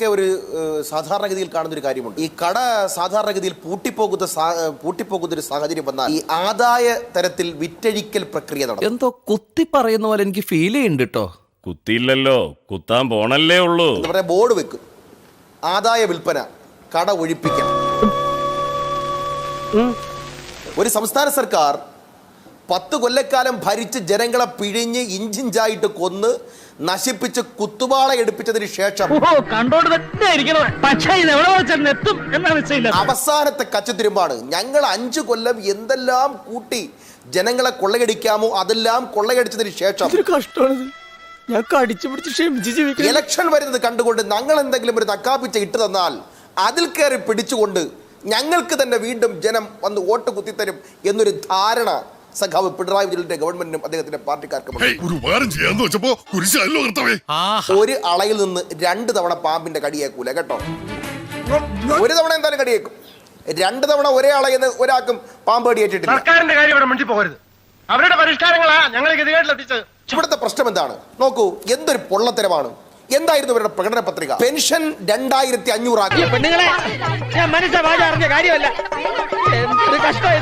നമ്മളൊക്കെ ഒരു സാധാരണഗതിയിൽ കാണുന്ന ഒരു കാര്യമുണ്ട്. ഈ കട സാധാരണഗതിയിൽ പൂട്ടിപ്പോകുന്ന പൂട്ടിപ്പോകുന്ന ഒരു സാഹചര്യം വന്നാൽ ഈ ആദായ തരത്തിൽ വിറ്റഴിക്കൽ പ്രക്രിയ നടക്കും. എന്തോ കുത്തി പറയുന്ന പോലെ എനിക്ക് ഫീൽ ചെയ്യുന്നുണ്ട് കേട്ടോ കുത്തിയില്ലല്ലോ. കുത്താൻ പോണല്ലേ ഉള്ളൂ. പറയാ ബോർഡ് വെക്കും. ആദായ വിൽപ്പന കട ഒഴിപ്പിക്കൽ ഒരു സംസ്ഥാന സർക്കാർ പത്ത് കൊല്ലക്കാലം ഭരിച്ച് ജനങ്ങളെ പിഴിഞ്ഞ് ഇഞ്ചിഞ്ചായിട്ട് കൊന്ന് നശിപ്പിച്ച് കുത്തുപാള എടുപ്പിച്ചതിന് ശേഷം അവസാനത്തെ കച്ചത്തിരുമ്പാണ് ഞങ്ങൾ അഞ്ചു കൊല്ലം എന്തെല്ലാം കൂട്ടി ജനങ്ങളെ കൊള്ളയടിക്കാമോ അതെല്ലാം കൊള്ളയടിച്ചതിന് ശേഷം കഷ്ടമാണിത്. ഞാൻ കടിച്ചു പിടിച്ച് ക്ഷമിച്ച് ജീവിക്കണം. ഇലക്ഷൻ വരുന്നത് കണ്ടുകൊണ്ട് ഞങ്ങൾ എന്തെങ്കിലും ഒരു തക്കാപ്പിച്ച ഇട്ട് തന്നാൽ അതിൽ കയറി പിടിച്ചുകൊണ്ട് ഞങ്ങൾക്ക് തന്നെ വീണ്ടും ജനം വന്ന് വോട്ട് കുത്തിത്തരും എന്നൊരു ധാരണ സഖാവ് പിണറായി വിജയന്റെ ഗവൺമെന്റിനും അദ്ദേഹത്തിന്റെ പാർട്ടിക്കാർക്കും. ഒരു അളയിൽ നിന്ന് രണ്ട് തവണ പാമ്പിന്റെ കടിയേക്കൂല കേട്ടോ? ഒരു തവണ എന്തായാലും കടിയേക്കും. രണ്ട് തവണ ഒരേ അളയിൽ നിന്ന് ഒരാൾക്കും പാമ്പ് കടിയേറ്റിട്ടില്ല. സർക്കാരിന്റെ കാര്യം ഇവിടെ മണ്ടി പോകരുത് അവരുടെ പരിഷ്കാരങ്ങളാ ഞങ്ങൾ ഗതികേട്ടിലെത്തിച്ചത് ഇവിടുത്തെ പ്രശ്നം എന്താണ്? നോക്കൂ എന്തൊരു പൊള്ളത്തരമാണ്? എന്തായിരുന്നു ഇവരുടെ പ്രകടന പത്രിക? പെൻഷൻ രണ്ടായിരത്തി അഞ്ഞൂറാക്കി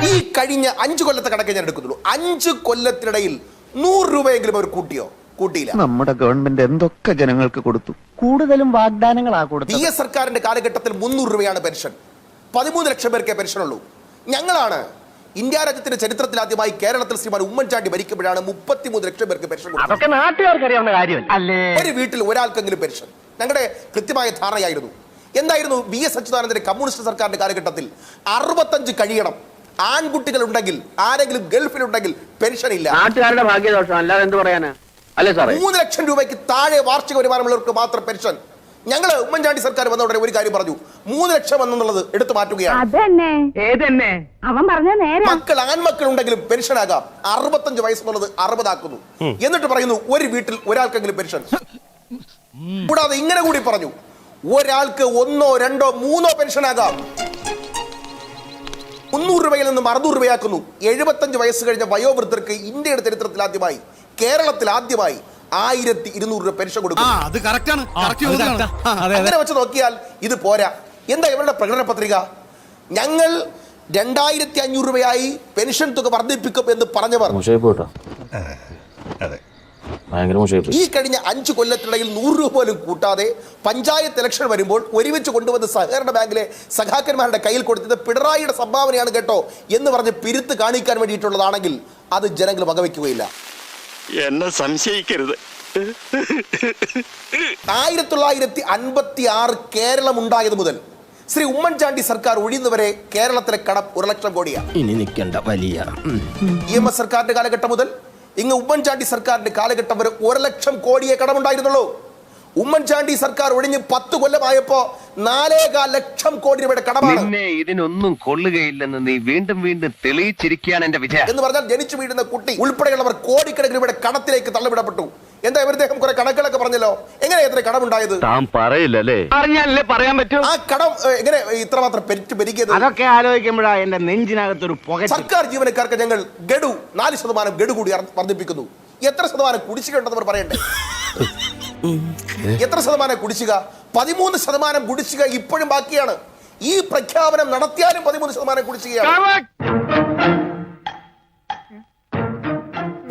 ഈ കഴിഞ്ഞ അഞ്ചു കൊല്ലത്തെ കണക്കേ ഞാൻ എടുക്കുന്നുള്ളൂ. അഞ്ച് കൊല്ലത്തിനിടയിൽ നൂറ് രൂപയെങ്കിലും അവർ കൂട്ടിയോ? കൂട്ടിയില്ല. നമ്മുടെ ഗവൺമെന്റ് എന്തൊക്കെ ജനങ്ങൾക്ക് കൊടുത്തു? കൂടുതലും വാഗ്ദാനങ്ങളാ പി എസ് സർക്കാരിന്റെ കാലഘട്ടത്തിൽ മുന്നൂറ് രൂപയാണ് പെൻഷൻ. പതിമൂന്ന് ലക്ഷം പേർക്കേ പെൻഷൻ ഉള്ളൂ ഞങ്ങളാണ് ഇന്ത്യ രാജ്യത്തിന്റെ ചരിത്രത്തിൽ ആദ്യമായി കേരളത്തിൽ ശ്രീമാൻ ഉമ്മൻചാണ്ടി ഭരിക്കുമ്പോഴാണ് മുപ്പത്തിമൂന്ന് ലക്ഷം പേർക്ക് പെൻഷൻ കൊടുത്തത്. അതൊക്കെ നാട്ടുകാർക്ക് അറിയാവുന്ന കാര്യമല്ല അല്ലേ? ഒരു വീട്ടിൽ ഒരാൾക്കെങ്കിലും പെൻഷൻ. ഞങ്ങളുടെ കൃത്യമായ ധാരണയായിരുന്നു. എന്തായിരുന്നു ബി എസ് അച്യുതാനന്ദന്റെ കമ്മ്യൂണിസ്റ്റ് സർക്കാരിന്റെ കാലഘട്ടത്തിൽ? അറുപത്തഞ്ച് കഴിയണം. ആൺകുട്ടികൾ ഉണ്ടെങ്കിൽ ആരെങ്കിലും ഗൾഫിലുണ്ടെങ്കിൽ പെൻഷൻ ഇല്ല നാട്ടുകാരുടെ ഭാഗ്യദോഷം അല്ലാതെ എന്ത് പറയാനാ? അല്ലേ സാറേ? മൂന്ന് ലക്ഷം രൂപയ്ക്ക് താഴെ വാർഷിക വരുമാനമുള്ളവർക്ക് മാത്രം പെൻഷൻ. ഞങ്ങൾ ഉമ്മൻചാണ്ടി സർക്കാർ വന്ന ഉടനെ ഒരു കാര്യം പറഞ്ഞു. മൂന്ന് ലക്ഷം എന്നുള്ളത് എടുത്തു മാറ്റുകയാണ്. അതന്നെ. ഏതെന്നെ? അവൻ പറഞ്ഞ നേരെ. മക്കൾ ആൺമക്കൾ ഉണ്ടെങ്കിലും പെൻഷൻ ആകാം അറുപത്തഞ്ച് വയസ്സെന്നുള്ളത് അറുപതാക്കുന്നു. എന്നിട്ട് പറയുന്നു ഒരു വീട്ടിൽ ഒരാൾക്കെങ്കിലും പെൻഷൻ. കൂടാതെ ഇങ്ങനെ കൂടി പറഞ്ഞു ഒരാൾക്ക് ഒന്നോ രണ്ടോ മൂന്നോ പെൻഷൻ ആകാം മുന്നൂറ് രൂപയിൽ നിന്നും അറുന്നൂറ് രൂപയാക്കുന്നു. എഴുപത്തഞ്ച് വയസ്സ് കഴിഞ്ഞ വയോവൃദ്ധർക്ക് ഇന്ത്യയുടെ ചരിത്രത്തിൽ ആദ്യമായി കേരളത്തിൽ ആദ്യമായി ആയിരത്തി ഇരുന്നൂറ് രൂപ പെൻഷൻ കൊടുക്കും. അത് കറക്റ്റാണ് അങ്ങനെ വെച്ച് നോക്കിയാൽ ഇത് പോരാ. എന്താ ഇവരുടെ പ്രകടന പത്രിക? ഞങ്ങൾ രണ്ടായിരത്തി അഞ്ഞൂറ് രൂപയായി പെൻഷൻ തുക വർദ്ധിപ്പിക്കും എന്ന് പറഞ്ഞവർ. അതെ. ഈ കഴിഞ്ഞ അഞ്ച് കൊല്ലത്തിനിടയിൽ നൂറ് രൂപ പോലും കൂട്ടാതെ പഞ്ചായത്ത് ഇലക്ഷൻ വരുമ്പോൾ ഒരുമിച്ച് കൊണ്ടുവന്ന് സഹകരണ ബാങ്കിലെ സഖാക്കന്മാരുടെ കയ്യിൽ കൊടുത്തത് പിണറായിയുടെ സംഭാവനയാണ് കേട്ടോ എന്ന് പറഞ്ഞ് പിരുത്ത് കാണിക്കാൻ വേണ്ടിയിട്ടുള്ളതാണെങ്കിൽ അത് ജനങ്ങൾ വകവയ്ക്കുകയില്ല എന്നെ സംശയിക്കരുത്. ആയിരത്തി തൊള്ളായിരത്തി അൻപത്തി ആറ് കേരളം ഉണ്ടായത് മുതൽ ശ്രീ ഉമ്മൻചാണ്ടി സർക്കാർ ഒഴിയുന്നവരെ കേരളത്തിലെ കടം ഒരു ലക്ഷം കോടിയാണ് ഇനി നിൽക്കണ്ട വലിയ. ഇ എം എസ് സർക്കാരിന്റെ കാലഘട്ടം മുതൽ ഇങ്ങ് ഉമ്മൻചാണ്ടി സർക്കാരിന്റെ കാലഘട്ടം വരെ ഒരു ലക്ഷം കോടിയെ കടമുണ്ടായിരുന്നുള്ളൂ. ഉമ്മൻചാണ്ടി സർക്കാർ ഒഴിഞ്ഞ് പത്ത് കൊല്ലമായപ്പോ നാലേകാൽ ലക്ഷം കോടി രൂപയുടെ കടമാണ്. നിന്നെ ഇതിനൊന്നും കൊള്ളുകയില്ലെന്ന് നീ വീണ്ടും വീണ്ടും തെളിയിച്ചിരിക്കുകയാണ് എന്റെ വിജയം. എന്ന് പറഞ്ഞാൽ ജനിച്ചു വീഴുന്ന കുട്ടി ഉൾപ്പെടെയുള്ളവർ കോടിക്കണക്കിന് രൂപയുടെ കടത്തിലേക്ക് തള്ളവിടപ്പെട്ടു. എന്താ ഇവരുദ്ദേഹം കുറെ കണക്കുകളൊക്കെ പറഞ്ഞല്ലോ? എങ്ങനെ എത്ര കടമുണ്ടായത്? താൻ പറയില്ലല്ലേ? പറഞ്ഞല്ലേ പറയാൻ പറ്റും? ആ കടം എങ്ങനെ ഇത്രമാത്രം പെരുറ്റ് പെരുകിയത്? അതൊക്കെ ആലോചിക്കുമ്പോഴാ എന്റെ നെഞ്ചിനകത്തൊരു പുക സർക്കാർ ജീവനക്കാർക്ക് ഞങ്ങൾ ഗഡു നാല് ശതമാനം ഗഡു കൂടി വർദ്ധിപ്പിക്കുന്നു. എത്ര ശതമാനം കുടിശ്ശിക ഉണ്ടെന്ന് പറയണ്ടേ? എത്ര ശതമാനം കുടിശ്ശിക? പതിമൂന്ന് ശതമാനം കുടിശ്ശിക ഇപ്പോഴും ബാക്കിയാണ്. ഈ പ്രഖ്യാപനം നടത്തിയാലും പതിമൂന്ന് ശതമാനം കുടിശ്ശികയാണ്.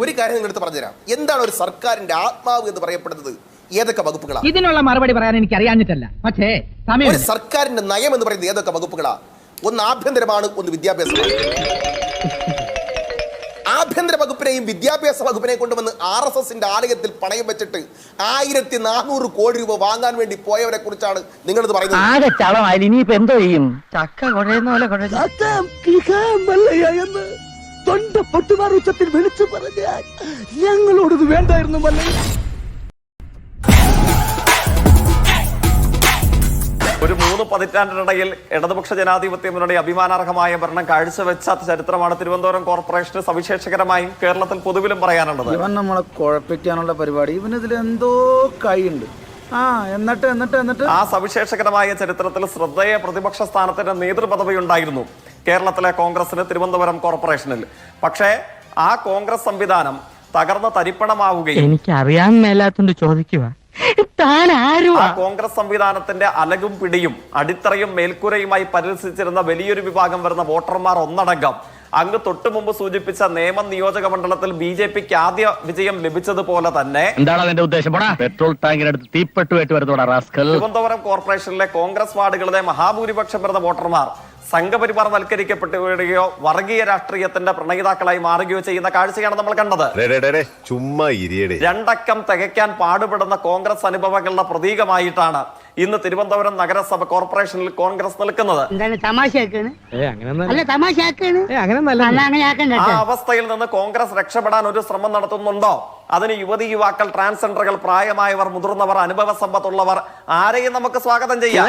ഒരു കാര്യം നിങ്ങളെടുത്ത് പറഞ്ഞുതരാം. എന്താണ് ഒരു സർക്കാരിന്റെ ആത്മാവ് എന്ന് പറയപ്പെടുന്നത്? ഏതൊക്കെ വകുപ്പുകളാണ് ഇതിനുള്ള മറുപടി പറയാൻ എനിക്ക് അറിയാഞ്ഞിട്ടല്ല. പക്ഷേ ഒരു സർക്കാരിന്റെ നയം എന്ന് പറയുന്നത് ഏതൊക്കെ വകുപ്പുകളാണ് ഒന്ന് ആഭ്യന്തരമാണ് ഒന്ന് വിദ്യാഭ്യാസമാണ്. ആഭ്യന്തര വകുപ്പിനെയും വിദ്യാഭ്യാസ വകുപ്പിനെയും കൊണ്ടുവന്ന് ആർ എസ് എസിന്റെ ആലയത്തിൽ പണയം വെച്ചിട്ട് ആയിരത്തി നാനൂറ് കോടി രൂപ വാങ്ങാൻ വേണ്ടി പോയവരെ കുറിച്ചാണ് നിങ്ങളിത് പറയുന്നത്. ആകെ ചളമായി ഇനിയിപ്പോ എന്തോ ചെയ്യും? ചക്ക കുഴയുന്ന പോലെ കുഴഞ്ഞു എന്ന് തൊണ്ട പൊട്ടുമാർ ഉച്ചത്തിൽ വിളിച്ചു പറഞ്ഞാൽ ഞങ്ങളോടത് വേണ്ടായിരുന്നു മല്ലയ്യ. ഒരു മൂന്ന് പതിറ്റാണ്ടിനിടയിൽ ഇടതുപക്ഷ ജനാധിപത്യ മുന്നണി അഭിമാനാർഹമായ ഭരണം കാഴ്ചവെച്ച ചരിത്രമാണ് തിരുവനന്തപുരം കോർപ്പറേഷന് സവിശേഷകരമായി കേരളത്തിൽ പൊതുവിലും പറയാനുള്ളത്. ഇവൻ നമ്മളെ കുഴപ്പിക്കാനുള്ള പരിപാടി. ഇവനിതിൽ എന്തോ കൈയുണ്ട്. ആ എന്നിട്ട് എന്നിട്ട് എന്നിട്ട്? ആ സവിശേഷകരമായ ചരിത്രത്തിൽ ശ്രദ്ധേയ പ്രതിപക്ഷ സ്ഥാനത്തിന്റെ നേതൃപദവി ഉണ്ടായിരുന്നു കേരളത്തിലെ കോൺഗ്രസിന് തിരുവനന്തപുരം കോർപ്പറേഷനിൽ. പക്ഷേ ആ കോൺഗ്രസ് സംവിധാനം തകർന്ന തരിപ്പണമാവുകയും എനിക്ക് അറിയാൻ മേലാത്തോണ്ട് ചോദിക്കുക താൻ ആരുവാ കോൺഗ്രസ് സംവിധാനത്തിന്റെ അലകും പിടിയും അടിത്തറയും മേൽക്കൂരയുമായി പരിരസിച്ചിരുന്ന വലിയൊരു വിഭാഗം വരുന്ന വോട്ടർമാർ ഒന്നടങ്കം. അങ്ങ് തൊട്ടു മുമ്പ് സൂചിപ്പിച്ച നേമം നിയോജക മണ്ഡലത്തിൽ ബി ജെ പിക്ക് ആദ്യ വിജയം ലഭിച്ചതുപോലെ തന്നെ എന്താണ് അതിന്റെ ഉദ്ദേശം? പോടാ. പെട്രോൾ ടാങ്കിനടുത്ത് വരുന്നോടാ റാസ്കൽ. തിരുവനന്തപുരം കോർപ്പറേഷനിലെ കോൺഗ്രസ് വാർഡുകളിലെ മഹാഭൂരിപക്ഷം വരുന്ന വോട്ടർമാർ സംഘപരിവാർ വൽക്കരിക്കപ്പെടുകയോ വർഗീയ രാഷ്ട്രീയത്തിന്റെ പ്രണയിതാക്കളായി മാറുകയോ ചെയ്യുന്ന കാഴ്ചയാണ് നമ്മൾ കണ്ടത്. ചുമ്മാ രണ്ടക്കം തികയ്ക്കാൻ പാടുപെടുന്ന കോൺഗ്രസ് അനുഭവങ്ങളുടെ പ്രതീകമായിട്ടാണ് ഇന്ന് തിരുവനന്തപുരം നഗരസഭ കോർപ്പറേഷനിൽ കോൺഗ്രസ് നിൽക്കുന്നത്. എന്താണ് തമാശയാക്കാണ്? അല്ല. തമാശയാക്കാണ്. അല്ല. അങ്ങനെ ആക്കണ്ട ആ അവസ്ഥയിൽ നിന്ന് കോൺഗ്രസ് രക്ഷപ്പെടാൻ ഒരു ശ്രമം നടത്തുന്നുണ്ടോ? അതിന് യുവതി യുവാക്കൾ ട്രാൻസ്ജെൻഡറുകൾ പ്രായമായവർ മുതിർന്നവർ അനുഭവ സമ്പത്തുള്ളവർ ആരെയും നമുക്ക് സ്വാഗതം ചെയ്യാം.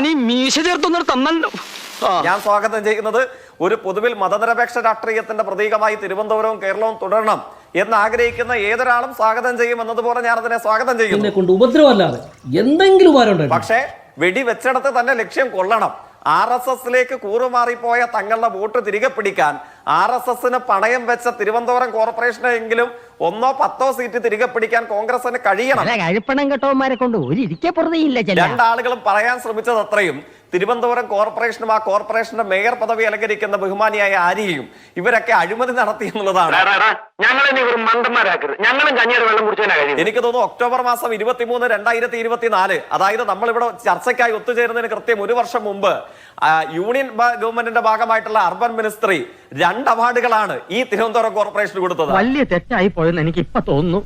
ഞാൻ സ്വാഗതം ചെയ്യുന്നത് ഒരു പൊതുവിൽ മതനിരപേക്ഷ രാഷ്ട്രീയത്തിന്റെ പ്രതീകമായി തിരുവനന്തപുരവും കേരളവും തുടരണം എന്ന് ആഗ്രഹിക്കുന്ന ഏതൊരാളും സ്വാഗതം ചെയ്യും എന്നതുപോലെ ഞാൻ അതിനെ സ്വാഗതം ചെയ്യുന്നു. കൊണ്ട് ഉപദ്രവമല്ലാതെ എന്തെങ്കിലും ഉപകാരം പക്ഷേ വെടി വെച്ചിടത്ത് തന്നെ ലക്ഷ്യം കൊള്ളണം. ആർ എസ് എസിലേക്ക് കൂറുമാറിപ്പോയ തങ്ങളുടെ വോട്ട് തിരികെ പിടിക്കാൻ ആർ എസ് എസിന് പണയം വെച്ച തിരുവനന്തപുരം കോർപ്പറേഷനെങ്കിലും ഒന്നോ പത്തോ സീറ്റ് തിരികെ പിടിക്കാൻ കോൺഗ്രസിന് കഴിയണം. കഴിപ്പണം കെട്ടവന്മാരെ കൊണ്ട് ഒരു രണ്ടാളുകളും പറയാൻ ശ്രമിച്ചത് അത്രയും. തിരുവനന്തപുരം കോർപ്പറേഷനും ആ കോർപ്പറേഷന്റെ മേയർ പദവി അലങ്കരിക്കുന്ന ബഹുമാനിയായ ആര്യയും ഇവരൊക്കെ അഴിമതി നടത്തി എന്നുള്ളതാണ്. എനിക്ക് തോന്നുന്നു ഒക്ടോബർ മാസം ഇരുപത്തിമൂന്ന് രണ്ടായിരത്തി ഇരുപത്തിനാല് അതായത് നമ്മളിവിടെ ചർച്ചയ്ക്കായി ഒത്തുചേരുന്നതിന് കൃത്യം ഒരു വർഷം മുമ്പ് യൂണിയൻ ഗവൺമെന്റിന്റെ ഭാഗമായിട്ടുള്ള അർബൻ മിനിസ്ട്രി രണ്ട് അവാർഡുകളാണ് ഈ തിരുവനന്തപുരം കോർപ്പറേഷന് കൊടുത്തത്. വലിയ തെറ്റായി പോയെന്ന് എനിക്ക് ഇപ്പൊ തോന്നുന്നു.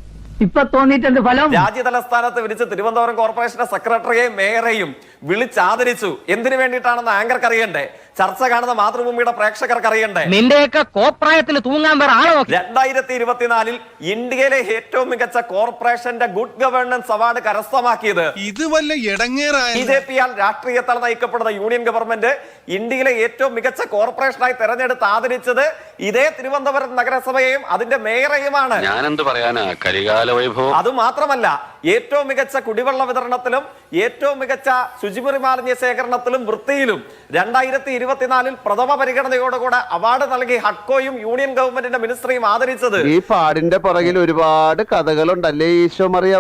ഇപ്പൊ തോന്നിയിട്ട് എന്ത് ഫലം? രാജ്യതലസ്ഥാനത്ത് വിളിച്ച് തിരുവനന്തപുരം കോർപ്പറേഷന്റെ സെക്രട്ടറിയെയും മേയറെയും വിളിച്ചാദരിച്ചു. എന്തിനു വേണ്ടിയിട്ടാണെന്ന് ആങ്കർക്ക് അറിയണ്ടേ ചർച്ച കാണുന്ന മാതൃഭൂമിയുടെ പ്രേക്ഷകർക്ക് അറിയണ്ടേ? നിന്റെയൊക്കെ കോപ്രായത്തിൽ തൂങ്ങാൻ വേറെ ആളോ നോക്കി. രണ്ടായിരത്തി ഇരുപത്തിനാലിൽ ഇന്ത്യയിലെ ഏറ്റവും മികച്ച കോർപ്പറേഷന്റെ ഗുഡ് ഗവേണൻസ് അവാർഡ് കരസ്ഥമാക്കിയത്. ഇത് വല്ല ഇടങ്ങേറായ ബി ജെ പിയാൽ രാഷ്ട്രീയത്താൽ നയിക്കപ്പെടുന്ന യൂണിയൻ ഗവൺമെന്റ് ഇന്ത്യയിലെ ഏറ്റവും മികച്ച കോർപ്പറേഷനായി തെരഞ്ഞെടുത്ത് ആദരിച്ചത് ഇതേ തിരുവനന്തപുരം നഗരസഭയെയും അതിന്റെ മേയറെയുമാണ്. ഞാനെന്ത് പറയാനാ? കരികാല വൈഭവം. അത് മാത്രമല്ല ഏറ്റവും മികച്ച കുടിവെള്ള വിതരണത്തിലും ഏറ്റവും മികച്ച ശുചിമുറി മാലിന്യ ശേഖരണത്തിലും വൃത്തിയിലും രണ്ടായിരത്തി ഇരുപത്തിനാലിൽ പ്രഥമ പരിഗണനയോടുകൂടെ അവാർഡ് നൽകി ഹഡ്കോയും യൂണിയൻ ഗവൺമെന്റിന്റെ മിനിസ്ട്രിയും ആദരിച്ചത്. ഈ പാടിന്റെ പുറകിൽ ഒരുപാട് കഥകളുണ്ടല്ലേ ഈശോ മറിയ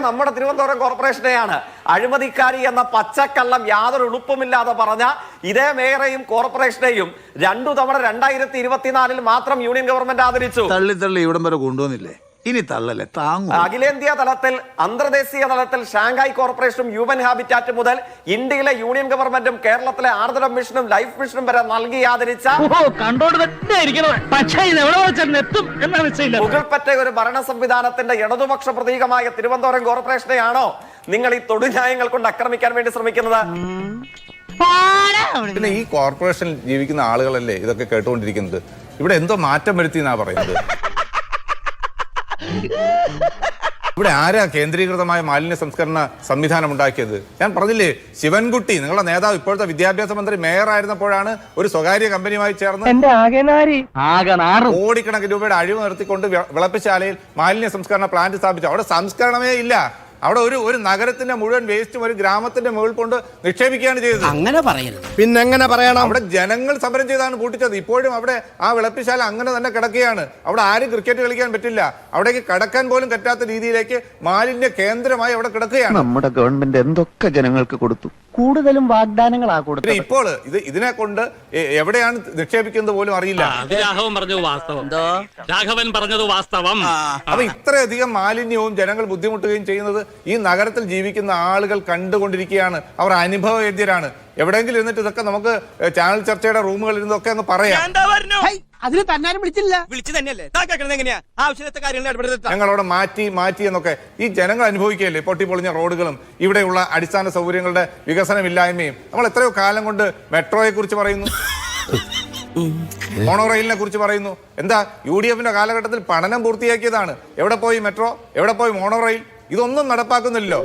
നമ്മുടെ തിരുവനന്തപുരം കോർപ്പറേഷനെയാണ് അഴിമതിക്കാരി എന്ന പച്ചക്കള്ളം യാതൊരു ഉളുപ്പുമില്ലാതെ പറഞ്ഞ ഇതേ മേയറെയും കോർപ്പറേഷനെയും രണ്ടു തവണ രണ്ടായിരത്തി ഇരുപത്തിനാലിൽ മാത്രം യൂണിയൻ ഗവൺമെന്റ് ആദരിച്ചു. തള്ളി തള്ളി ഇവിടം വരെ കൊണ്ടുവന്നില്ലേ? ഇനി തള്ളല്ലേ താങ്ങും. അഖിലേന്ത്യാ തലത്തിൽ അന്തർദേശീയ തലത്തിൽ ഷാങ്ഹായ് കോർപ്പറേഷനും ഹ്യൂമൻ ഹാബിറ്റാറ്റ് മുതൽ ഇന്ത്യയിലെ യൂണിയൻ ഗവൺമെന്റും കേരളത്തിലെ ആർദ്രം മിഷനും ലൈഫ് മിഷനും വരെ നൽകി ആദരിച്ച മുകൾപ്പറ്റ ഒരു ഭരണ സംവിധാനത്തിന്റെ ഇടതുപക്ഷ പ്രതീകമായ തിരുവനന്തപുരം കോർപ്പറേഷനെയാണോ നിങ്ങൾ ഈ തൊടുന്യായങ്ങൾ കൊണ്ട് ആക്രമിക്കാൻ വേണ്ടി ശ്രമിക്കുന്നത്? പിന്നെ ഈ കോർപ്പറേഷനിൽ ജീവിക്കുന്ന ആളുകളല്ലേ ഇതൊക്കെ കേട്ടുകൊണ്ടിരിക്കുന്നത്? ഇവിടെ എന്തോ മാറ്റം വരുത്തി എന്നാ പറയുന്നത്. ഇവിടെ ആരാ കേന്ദ്രീകൃതമായ മാലിന്യ സംസ്കരണ സംവിധാനം ഉണ്ടാക്കിയത് ഞാൻ പറഞ്ഞില്ലേ ശിവൻകുട്ടി നിങ്ങളുടെ നേതാവ് ഇപ്പോഴത്തെ വിദ്യാഭ്യാസ മന്ത്രി മേയർ ആയിരുന്നപ്പോഴാണ് ഒരു സ്വകാര്യ കമ്പനിയുമായി ചേർന്ന് കോടിക്കണക്കിന് രൂപയുടെ അഴിവ് നിർത്തിക്കൊണ്ട് വിളപ്പിശാലയിൽ മാലിന്യ സംസ്കരണ പ്ലാന്റ് സ്ഥാപിച്ചു. അവിടെ സംസ്കരണമേ ഇല്ല. അവിടെ ഒരു ഒരു നഗരത്തിന്റെ മുഴുവൻ വേസ്റ്റും ഒരു ഗ്രാമത്തിന്റെ മുകളിൽ കൊണ്ട് നിക്ഷേപിക്കുകയാണ് ചെയ്തത്. അങ്ങനെ പറയരുത്. പിന്നെ എങ്ങനെ പറയണം? അവിടെ ജനങ്ങൾ സമരം ചെയ്താണ് പൂട്ടിച്ചത് ഇപ്പോഴും അവിടെ ആ വിളപ്പിശാല അങ്ങനെ തന്നെ കിടക്കുകയാണ്. അവിടെ ആരും ക്രിക്കറ്റ് കളിക്കാൻ പറ്റില്ല. അവിടേക്ക് കടക്കാൻ പോലും പറ്റാത്ത രീതിയിലേക്ക് മാലിന്യ കേന്ദ്രമായി അവിടെ കിടക്കുകയാണ്. നമ്മുടെ ഗവൺമെന്റ് എന്തൊക്കെ ജനങ്ങൾക്ക് കൊടുത്തു? കൂടുതലും വാഗ്ദാനങ്ങളാ പിന്നെ കൊടുത്തത് ഇപ്പോൾ ഇത് ഇതിനെ കൊണ്ട് എവിടെയാണ് നിക്ഷേപിക്കുന്നത് പോലും അറിയില്ല. രാഘവൻ പറഞ്ഞത് വാസ്തവം. രാഘവൻ പറഞ്ഞത് വാസ്തവം. അപ്പൊ ഇത്രയധികം മാലിന്യവും ജനങ്ങൾ ബുദ്ധിമുട്ടുകയും ചെയ്യുന്നത് ഈ നഗരത്തിൽ ജീവിക്കുന്ന ആളുകൾ കണ്ടുകൊണ്ടിരിക്കുകയാണ്. അവർ അനുഭവവേദ്യരാണ് എവിടെയെങ്കിലും ഇരുന്നിട്ട് ഇതൊക്കെ നമുക്ക് ചാനൽ ചർച്ചയുടെ റൂമുകളിൽ ഇരുന്നൊക്കെ അങ്ങ് പറയാം. അതിന് തന്നാരും വിളിച്ചില്ല. വിളിച്ചു തന്നെയല്ലേ? എങ്ങനെയാ? ആവശ്യത്തെ കാര്യങ്ങൾ ഇടപെടുത്ത ഞങ്ങളവിടെ മാറ്റി മാറ്റി എന്നൊക്കെ. ഈ ജനങ്ങൾ അനുഭവിക്കുകയല്ലേ? പൊട്ടിപ്പൊളിഞ്ഞ റോഡുകളും ഇവിടെയുള്ള അടിസ്ഥാന സൗകര്യങ്ങളുടെ വികസനമില്ലായ്മയും. നമ്മൾ എത്രയോ കാലം കൊണ്ട് മെട്രോയെ കുറിച്ച് പറയുന്നു. മോണോ റെയിലിനെ കുറിച്ച് പറയുന്നു. എന്താ യു ഡി എഫിന്റെ കാലഘട്ടത്തിൽ പഠനം പൂർത്തിയാക്കിയതാണ്. എവിടെ പോയി മെട്രോ? എവിടെ പോയി മോണോ റെയിൽ ഇതൊന്നും നടപ്പാക്കുന്നില്ലല്ലോ.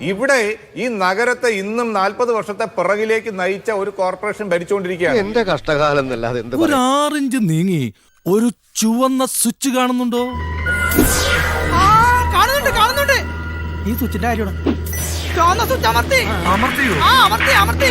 ഇവിടെ ഈ നഗരത്തെ ഇന്നും നാൽപ്പത് വർഷത്തെ പിറകിലേക്ക് നയിച്ച ഒരു കോർപ്പറേഷൻ ഭരിച്ചുകൊണ്ടിരിക്കുകയാണ്. എന്റെ കഷ്ടകാലം ഒരു ആറിഞ്ച് നീങ്ങി ഒരു ചുവന്ന സ്വിച്ച് കാണുന്നുണ്ടോ? കാണുന്നുണ്ട് കാണുന്നുണ്ട്. ഈ സ്വിച്ചിന്റെ കാര്യമാണ്. ചുവന്ന സ്വിച്ച് അമർത്തി. അമർത്തിയോ? ആ അമർത്തി അമർത്തി.